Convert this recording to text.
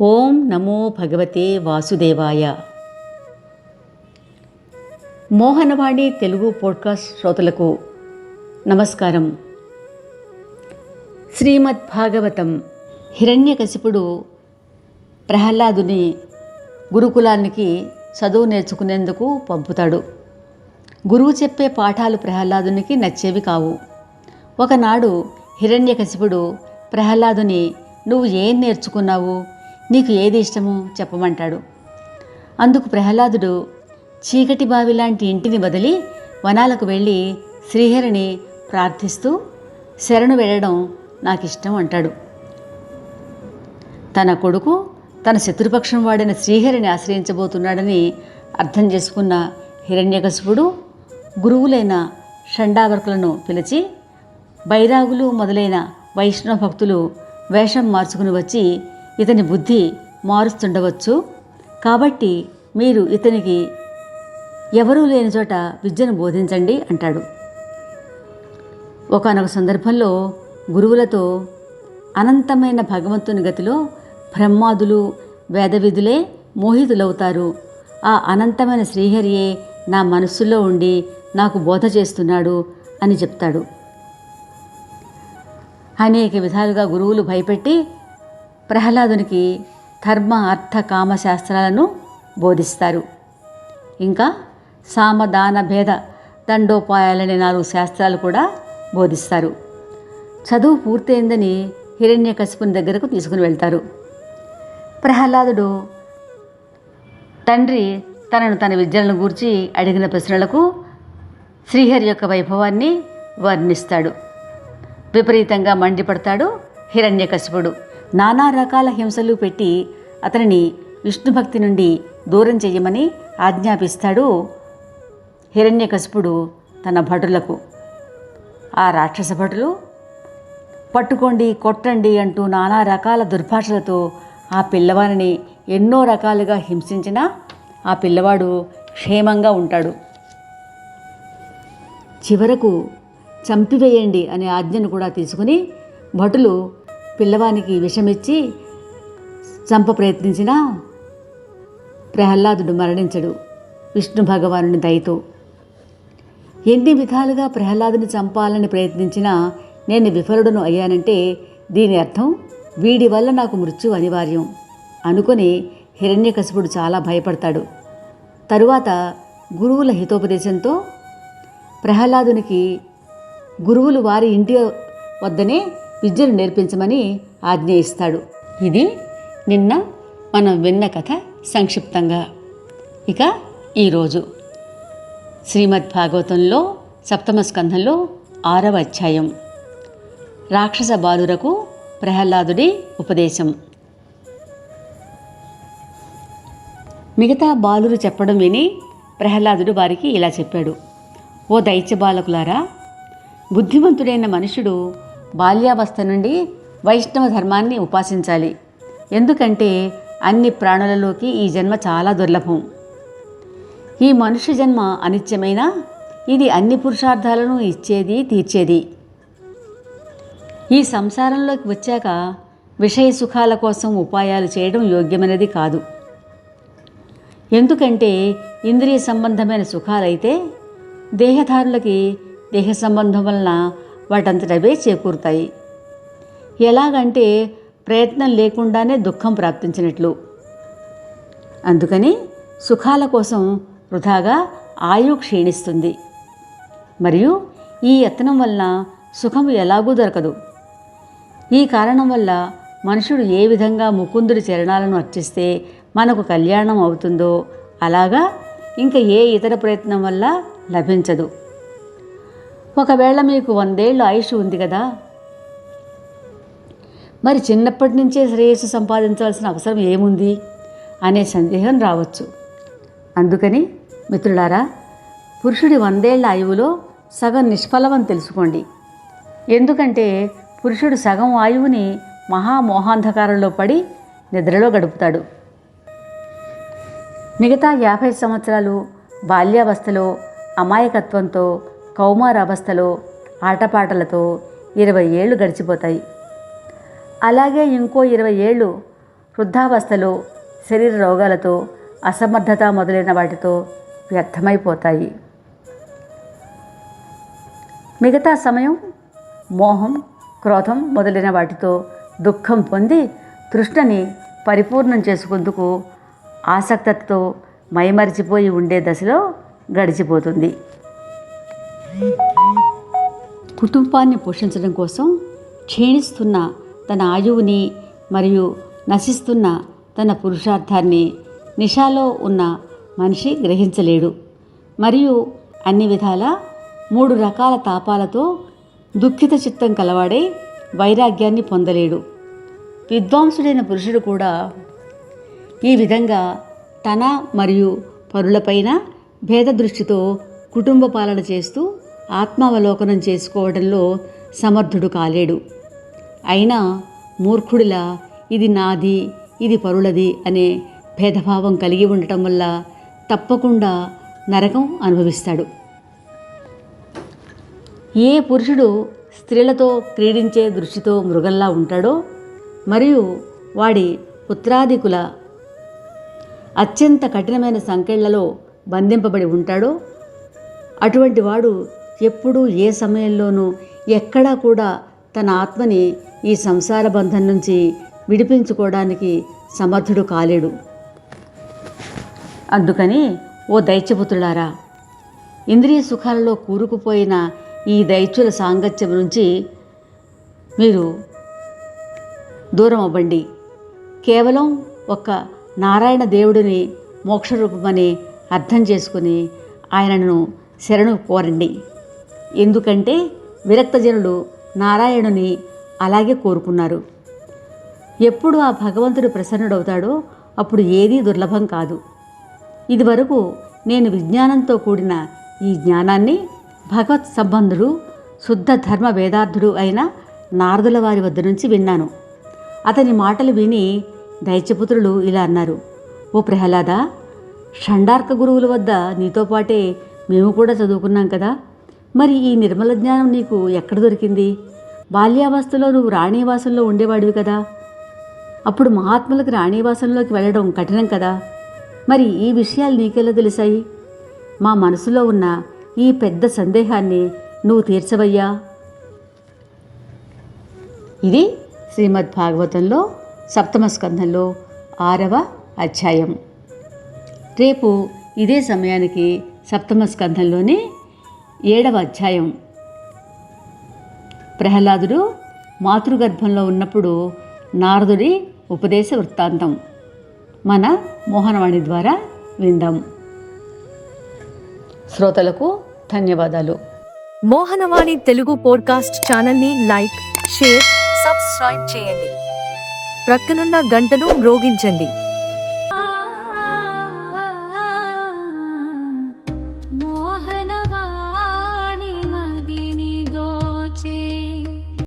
ఓం నమో భగవతే వాసుదేవాయ. మోహనవాణి తెలుగు పోడ్కాస్ట్ శ్రోతలకు నమస్కారం. శ్రీమద్ భాగవతం హిరణ్యకశిపుడు ప్రహ్లాదుని గురుకులానికి చదువు నేర్చుకునేందుకు పంపుతాడు. గురువు చెప్పే పాఠాలు ప్రహ్లాదునికి నచ్చేవి కావు. ఒకనాడు హిరణ్యకశిపుడు ప్రహ్లాదుని నువ్వు ఏం నేర్చుకున్నావు? నీకు ఏది ఇష్టమో చెప్పమంటాడు. అందుకు ప్రహ్లాదుడు చీకటి బావి లాంటి ఇంటిని వదిలి వనాలకు వెళ్ళి శ్రీహరిని ప్రార్థిస్తూ శరణు వెళ్ళడం నాకు ఇష్టం అంటాడు. తన కొడుకు తన శత్రుపక్షం వాడిన శ్రీహరిని ఆశ్రయించబోతున్నాడని అర్థం చేసుకున్న హిరణ్యకశిపుడు గురువులైన షండావర్కులను పిలిచి బైరాగులు మొదలైన వైష్ణవ భక్తులు వేషం మార్చుకుని వచ్చి ఇతని బుద్ధి మారుస్తుండవచ్చు. కాబట్టి మీరు ఇతనికి ఎవరూ లేని చోట విద్యను బోధించండి అంటాడు. ఒకనొక సందర్భంలో గురువులతో అనంతమైన భగవంతుని గతిలో బ్రహ్మాదులు వేదవిధులే మోహితులవుతారు. ఆ అనంతమైన శ్రీహరియే నా మనస్సులో ఉండి నాకు బోధ చేస్తున్నాడు అని చెప్తాడు. అనేక విధాలుగా గురువులు భయపెట్టి ప్రహ్లాదునికి ధర్మ అర్థ కామ శాస్త్రాలను బోధిస్తారు. ఇంకా సామదాన భేద దండోపాయాలనే నాలుగు శాస్త్రాలు కూడా బోధిస్తారు. చదువు పూర్తయిందని హిరణ్యకశిపుని దగ్గరకు తీసుకుని వెళ్తారు. ప్రహ్లాదుడు తండ్రి తనను తన విద్యలను గూర్చి అడిగిన ప్రశ్నలకు శ్రీహరి యొక్క వైభవాన్ని వర్ణిస్తాడు. విపరీతంగా మండిపడతాడు హిరణ్యకశిపుడు. నానా రకాల హింసలు పెట్టి అతనిని విష్ణుభక్తి నుండి దూరం చేయమని ఆజ్ఞాపిస్తాడు హిరణ్యకశిపుడు తన భటులకు. ఆ రాక్షస భటులు పట్టుకోండి కొట్టండి అంటూ నానా రకాల దుర్భాషలతో ఆ పిల్లవాడిని ఎన్నో రకాలుగా హింసించినా ఆ పిల్లవాడు క్షేమంగా ఉంటాడు. చివరకు చంపివేయండి అనే ఆజ్ఞను కూడా తీసుకుని భటులు పిల్లవానికి విషమిచ్చి చంప ప్రయత్నించినా ప్రహ్లాదుడు మరణించడు. విష్ణు భగవానుని దయతో. ఎన్ని విధాలుగా ప్రహ్లాదుని చంపాలని ప్రయత్నించినా నేను విఫలుడను అయ్యానంటే దీని అర్థం వీడి వల్ల నాకు మృత్యు అనివార్యం అనుకొని హిరణ్యకశిపుడు చాలా భయపడతాడు. తరువాత గురువుల హితోపదేశంతో ప్రహ్లాదునికి గురువులు వారి ఇంటి వద్దనే విద్యను నేర్పించమని ఆజ్ఞ ఇస్తాడు ఇది నిన్న మనం విన్న కథ సంక్షిప్తంగా. ఇక ఈరోజు. శ్రీమద్ భాగవతంలో సప్తమ స్కంధంలో ఆరవ అధ్యాయం. రాక్షస బాలురకు ప్రహ్లాదుడి ఉపదేశం. మిగతా బాలురు చెప్పడం విని ప్రహ్లాదుడు వారికి ఇలా చెప్పాడు. ఓ దైత్య బాలకులారా బుద్ధిమంతుడైన మనుషుడు బాల్యావస్థ నుండి వైష్ణవ ధర్మాన్ని ఉపాసించాలి. ఎందుకంటే అన్ని ప్రాణులలోకి ఈ జన్మ చాలా దుర్లభం. ఈ మనుష్య జన్మ అనిత్యమైన ఇది అన్ని పురుషార్థాలను ఇచ్చేది తీర్చేది. ఈ సంసారంలోకి వచ్చాక విషయ సుఖాల కోసం ఉపాయాలు చేయడం యోగ్యమైనది కాదు. ఎందుకంటే ఇంద్రియ సంబంధమైన సుఖాలైతే దేహధారులకి దేహ సంబంధం వలన వాటంతటవే చేకూరుతాయి. ఎలాగంటే ప్రయత్నం లేకుండానే దుఃఖం ప్రాప్తించినట్లు. అందుకని సుఖాల కోసం వృధాగా ఆయు క్షీణిస్తుంది. మరియు ఈ యత్నం వలన సుఖము ఎలాగూ దొరకదు. ఈ కారణం వల్ల మనుషుడు ఏ విధంగా ముకుందుడి చరణాలను అర్చిస్తే మనకు కళ్యాణం అవుతుందో అలాగా ఇంకా ఏ ఇతర ప్రయత్నం వల్ల లభించదు. ఒకవేళ మీకు వందేళ్ళు ఆయుష్ ఉంది కదా మరి చిన్నప్పటి నుంచే శ్రేయస్సు సంపాదించవలసిన అవసరం ఏముంది అనే సందేహం రావచ్చు. అందుకని మిత్రులారా పురుషుడి వందేళ్ళ ఆయువులో సగం నిష్ఫలమని తెలుసుకోండి. ఎందుకంటే పురుషుడు సగం ఆయువుని మహామోహాంధకారంలో పడి నిద్రలో గడుపుతాడు. మిగతా యాభై సంవత్సరాలు బాల్యావస్థలో అమాయకత్వంతో కౌమారావస్థలో ఆటపాటలతో ఇరవై ఏళ్ళు గడిచిపోతాయి. అలాగే ఇంకో ఇరవై ఏళ్ళు వృద్ధావస్థలో శరీర రోగాలతో అసమర్థత మొదలైన వాటితో వ్యర్థమైపోతాయి. మిగతా సమయం మోహం క్రోధం మొదలైన వాటితో దుఃఖం పొంది తృష్ణని పరిపూర్ణం చేసుకుందుకు ఆసక్తతో మైమరిచిపోయి ఉండే దశలో గడిచిపోతుంది. కుటుంబాన్ని పోషించడం కోసం క్షీణిస్తున్న తన ఆయువుని మరియు నశిస్తున్న తన పురుషార్థాన్ని నిషాలో ఉన్న మనిషి గ్రహించలేడు. మరియు అన్ని విధాల మూడు రకాల తాపాలతో దుఃఖిత చిత్తం కలవాడే వైరాగ్యాన్ని పొందలేడు. విద్వాంసుడైన పురుషుడు కూడా ఈ విధంగా తన మరియు పరులపైన భేద దృష్టితో కుటుంబ పాలన చేస్తూ ఆత్మావలోకనం చేసుకోవడంలో సమర్థుడు కాలేడు. అయినా మూర్ఖుడిలా ఇది నాది ఇది పరులది అనే భేదభావం కలిగి ఉండటం వల్ల తప్పకుండా నరకం అనుభవిస్తాడు. ఏ పురుషుడు స్త్రీలతో క్రీడించే దృష్టితో మృగంలా ఉంటాడో మరియు వాడి పుత్రాదికుల అత్యంత కఠినమైన సంకెళ్ళలో బంధింపబడి ఉంటాడో అటువంటి వాడు ఎప్పుడూ ఏ సమయంలోనూ ఎక్కడా కూడా తన ఆత్మని ఈ సంసార బంధం నుంచి విడిపించుకోవడానికి సమర్థుడు కాలేడు. అందుకని ఓ దైత్యపుత్రులారా ఇంద్రియ సుఖాలలో కూరుకుపోయిన ఈ దైత్యుల సాంగత్యం నుంచి మీరు దూరం అవ్వండి కేవలం ఒక నారాయణ దేవుడిని మోక్షరూపమని అర్థం చేసుకుని ఆయనను శరణు కోరండి. ఎందుకంటే విరక్తజనులు నారాయణుని అలాగే కోరుకున్నారు. ఎప్పుడు ఆ భగవంతుడు ప్రసన్నుడవుతాడో అప్పుడు ఏదీ దుర్లభం కాదు. ఇదివరకు నేను విజ్ఞానంతో కూడిన ఈ జ్ఞానాన్ని భగవత్ సంబంధుడు శుద్ధ ధర్మ వేదార్థుడు అయిన నారదుల వారి వద్ద నుంచి విన్నాను. అతని మాటలు విని దైత్యపుత్రులు ఇలా అన్నారు ఓ ప్రహ్లాద షండార్క గురువుల వద్ద నీతో పాటే మేము కూడా చదువుకున్నాం కదా. మరి ఈ నిర్మల జ్ఞానం నీకు ఎక్కడ దొరికింది? బాల్యావస్థలో నువ్వు రాణివాసంలో ఉండేవాడివి కదా. అప్పుడు మహాత్ములకు రాణివాసంలోకి వెళ్ళడం కఠినం కదా. మరి ఈ విషయాలు నీకెలా తెలిసాయి? మా మనసులో ఉన్న ఈ పెద్ద సందేహాన్ని నువ్వు తీర్చవయ్యా. ఇది శ్రీమద్ భాగవతంలో సప్తమ స్కంధంలో ఆరవ అధ్యాయం. రేపు ఇదే సమయానికి సప్తమ స్కంధంలోని ఏడవ అధ్యాయం. ప్రహ్లాదుడు మాతృగర్భంలో ఉన్నప్పుడు నారదుడి ఉపదేశ వృత్తాంతం. మన మోహనవాణి ద్వారా విందాం. శ్రోతలకు ధన్యవాదాలు. మోహనవాణి తెలుగు పోడ్కాస్ట్ ఛానల్ని లైక్ షేర్ సబ్స్క్రైబ్ చేయండి. ప్రక్కనున్న గంటను మ్రోగించండి.